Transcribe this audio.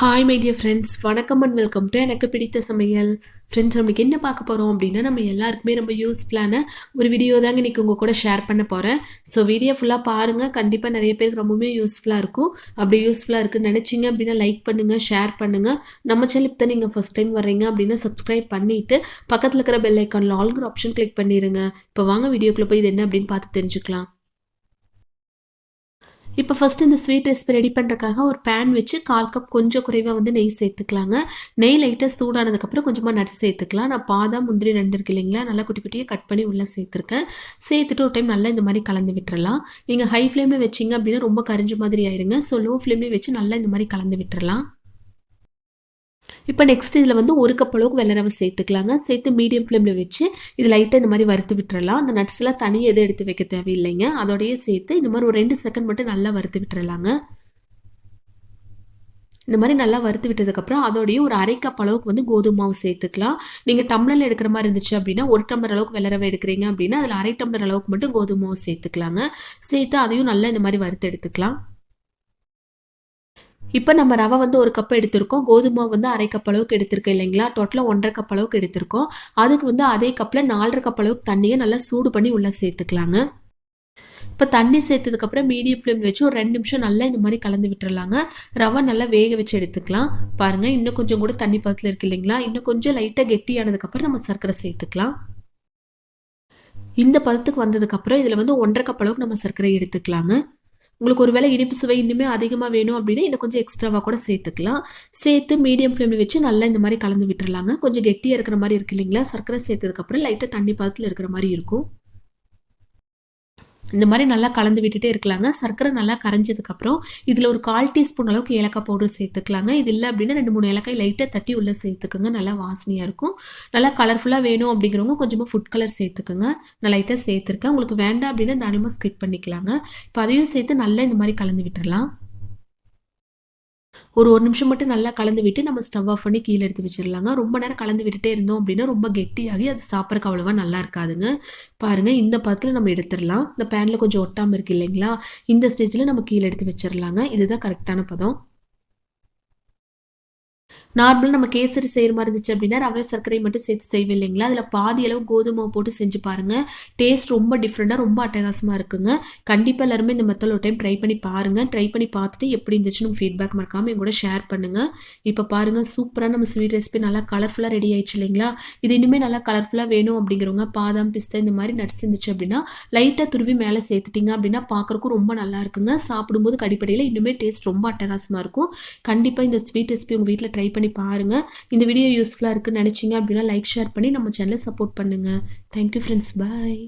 Hi my dear friends வணக்கம் and welcome to எனக்கு பிடித்த சமையல். ஃப்ரெண்ட்ஸ் நம்மளுக்கு என்ன பார்க்க போகிறோம் அப்படின்னா நம்ம எல்லாருக்குமே ரொம்ப யூஸ்ஃபுல்லான ஒரு வீடியோ தாங்க இன்றைக்கி உங்கள் கூட ஷேர் பண்ண போகிறேன் ஸோ வீடியோ ஃபுல்லாக பாருங்கள் கண்டிப்பாக நிறைய பேருக்கு ரொம்பவுமே யூஸ்ஃபுல்லாக இருக்கும். அப்படி யூஸ்ஃபுல்லாக இருக்குன்னு நினச்சிங்க அப்படின்னா லைக் பண்ணுங்கள் ஷேர் பண்ணுங்கள் நம்ம சேனலுக்கு தான் நீங்கள் ஃபஸ்ட் டைம் வர்றீங்க அப்படின்னா சப்ஸ்கிரைப் பண்ணிவிட்டு பக்கத்தில் இருக்கிற பெல் ஐக்கானில் ஆல்கிற ஆப்ஷன் கிளிக் பண்ணிடுங்க இப்போ வாங்க வீடியோக்குள்ளே போய் இது என்ன அப்படின்னு பார்த்து தெரிஞ்சுக்கலாம். இப்போ ஃபஸ்ட்டு இந்த ஸ்வீட் ரெசிபி ரெடி பண்ணுறக்காக ஒரு பேன் வச்சு கால் கப் கொஞ்சம் குறைவாக வந்து நெய் சேர்த்துக்கலாங்க. நெய் லைட்டாக சூடானதுக்கப்புறம் கொஞ்சமாக நட்ஸ் சேர்த்துக்கலாம். நான் பாதாம் முந்திரி ரெண்டு இருக்கு இல்லைங்களா? நல்லா குட்டி குட்டியாக கட் பண்ணி உள்ளே சேர்த்துருக்கேன். சேர்த்துட்டு ஒரு டைம் நல்லா இந்த மாதிரி கலந்து விட்டுறலாம். நீங்கள் ஹை ஃப்ளேமில் வச்சிங்க அப்படின்னா ரொம்ப கரிஞ்ச மாதிரி ஆயிருங்க. ஸோ லோ ஃப்ளேம்லேயே வச்சு நல்லா இந்த மாதிரி கலந்து விட்டுறலாம். இப்போ நெக்ஸ்ட் இதில் வந்து ஒரு கப் அளவுக்கு வெள்ளை சேர்த்துக்கலாங்க. சேர்த்து மீடியம் ஃப்ளேமில் வச்சு இது லைட்டாக இந்த மாதிரி வறுத்து விட்டுறலாம். அந்த நட்ஸ்லாம் தனியாக எதுவும் எடுத்து வைக்க தேவையில்லைங்க. அதோடையே சேர்த்து இந்த மாதிரி ஒரு ரெண்டு செகண்ட் மட்டும் நல்லா வறுத்து விட்டுறலாங்க. இந்த மாதிரி நல்லா வறுத்து விட்டதுக்கப்புறம் அதோடய ஒரு அரை கப் அளவுக்கு வந்து கோதுமை மாவு சேர்த்துக்கலாம். நீங்கள் டம்ளரில் எடுக்கிற மாதிரி இருந்துச்சு அப்படின்னா ஒரு டம்ளர் அளவுக்கு வெள்ளரவை எடுக்கிறீங்க அப்படின்னா அதில் அரை டம்ளர் அளவுக்கு மட்டும் கோதுமை மாவு சேர்த்துக்கலாங்க. சேர்த்து அதையும் நல்லா இந்த மாதிரி வறுத்து எடுத்துக்கலாம். இப்போ நம்ம ரவை வந்து ஒரு கப் எடுத்திருக்கோம். கோதுமை வந்து அரை கப் அளவுக்கு எடுத்திருக்கோம் இல்லைங்களா? டோட்டலாக ஒன்றரை கப் அளவுக்கு எடுத்திருக்கோம். அதுக்கு வந்து அதே கப்பில் நாலரை கப் அளவுக்கு தண்ணியை நல்லா சூடு பண்ணி உள்ளே சேர்த்துக்கலாங்க. இப்போ தண்ணி சேர்த்ததுக்கப்புறம் மீடியம் ஃப்ளேம் வச்சு ஒரு ரெண்டு நிமிஷம் நல்லா இந்த மாதிரி கலந்து விட்டுறலாங்க. ரவை நல்லா வேக வச்சு எடுத்துக்கலாம். பாருங்கள் இன்னும் கொஞ்சம் கூட தண்ணி பக்கத்தில் இருக்கு இல்லைங்களா? இன்னும் கொஞ்சம் லைட்டாக கெட்டியானதுக்கப்புறம் நம்ம சர்க்கரை சேர்த்துக்கலாம். இந்த பதத்துக்கு வந்ததுக்கப்புறம் இதில் வந்து ஒன்றரை கப் அளவுக்கு நம்ம சர்க்கரை எடுத்துக்கலாங்க. உங்களுக்கு ஒரு வேளை இனிப்பு சுவை இன்னுமே அதிகமாக வேணும் அப்படின்னா இன்னும் கொஞ்சம் எக்ஸ்ட்ராவாக கூட சேர்த்துக்கலாம். சேர்த்து மீடியம் ஃப்ளேமில் வச்சு நல்லா இந்த மாதிரி கலந்து விட்டுறலாங்க. கொஞ்சம் கெட்டியாக இருக்கிற மாதிரி இருக்கு இல்லைங்களா? சர்க்கரை சேர்த்ததுக்கப்புறம் லைட்டாக தண்ணி பதத்தில் இருக்கிற மாதிரி இருக்கும். இந்த மாதிரி நல்லா கலந்து விட்டுட்டே இருக்கலாங்க. சர்க்கரை நல்லா கரைஞ்சதுக்கப்புறம் இதில் ஒரு கால் டீஸ்பூன் அளவுக்கு ஏலக்காய் பவுடர் சேர்த்துக்கலாங்க. இது இல்லை அப்படின்னா ரெண்டு மூணு ஏலக்காய் லைட்டாக தட்டி உள்ளே சேர்த்துக்கோங்க. நல்லா வாசனையாக இருக்கும். நல்லா கலர்ஃபுல்லாக வேணும் அப்படிங்கிறவங்க கொஞ்சமாக ஃபுட் கலர் சேர்த்துக்கோங்க. நான் லைட்டாக சேர்த்துருக்கேன். உங்களுக்கு வேண்டாம் அப்படின்னா தானியமாக ஸ்கிப் பண்ணிக்கலாங்க. இப்போ அதையும் சேர்த்து நல்லா இந்த மாதிரி கலந்து விட்டுடலாம் ஒரு ஒரு நிமிஷம் மட்டும் நல்லா கலந்து விட்டு நம்ம ஸ்டவ் ஆஃப் பண்ணி கீழே எடுத்து வச்சிடலாங்க. ரொம்ப நேரம் கலந்து விட்டுட்டே இருந்தோம் அப்படின்னா ரொம்ப கெட்டியாகி அது சாப்பிட்றக்கு அவ்வளோவா நல்லா இருக்காதுங்க. பாருங்கள் இந்த பதத்தில் நம்ம எடுத்துடலாம். இந்த பேனில் கொஞ்சம் ஒட்டாமல் இருக்கு இல்லைங்களா? இந்த ஸ்டேஜில் நம்ம கீழே எடுத்து வச்சிடலாங்க. இதுதான் கரெக்டான பதம். நார்மலாக நம்ம கேசரி செய்கிற மாதிரி இருந்துச்சு அப்படின்னா ரவை சர்க்கரை மட்டும் சேர்த்து செய்வேன் இல்லைங்களா? அதில் பாதி அளவு கோதுமை போட்டு செஞ்சு பாருங்கள் டேஸ்ட் ரொம்ப டிஃப்ரெண்ட்டாக ரொம்ப அட்டகாசமாக இருக்குங்க. கண்டிப்பாக எல்லாருமே இந்த மெத்தட் ஒரு டைம் ட்ரை பண்ணி பாருங்கள் ட்ரை பண்ணி பார்த்துட்டு எப்படி இருந்துச்சுன்னு ஃபீட்பேக் மறக்காமல் என் கூட ஷேர் பண்ணுங்கள் இப்போ பாருங்கள் சூப்பராக நம்ம ஸ்வீட் ரெசிபி நல்லா கலர்ஃபுல்லாக ரெடி ஆயிடுச்சு இல்லைங்களா? இது இனிமேல் நல்லா கலர்ஃபுல்லாக வேணும் அப்படிங்கிறவங்க பாதாம் பிஸ்தா இந்த மாதிரி நட்ஸ் இருந்துச்சு அப்படின்னா லைட்டாக துருவி மேலே சேர்த்துட்டிங்க அப்படின்னா பார்க்குறக்கும் ரொம்ப நல்லா இருக்குங்க. சாப்பிடும்போது கடிப்படையில் இன்னுமே டேஸ்ட் ரொம்ப அட்டகாசமாக இருக்கும். கண்டிப்பாக இந்த ஸ்வீட் ரெசிபி உங்கள் வீட்டில் ட்ரை பண்ணி பண்ணி பாருங்கள் இந்த வீடியோ யூஸ்ஃபுல்லாக இருக்குன்னு நினச்சிங்க அப்படின்னா லைக் ஷேர் பண்ணி நம்ம சேனலை சப்போர்ட் பண்ணுங்கள் தேங்க்யூ ஃப்ரெண்ட்ஸ் பாய்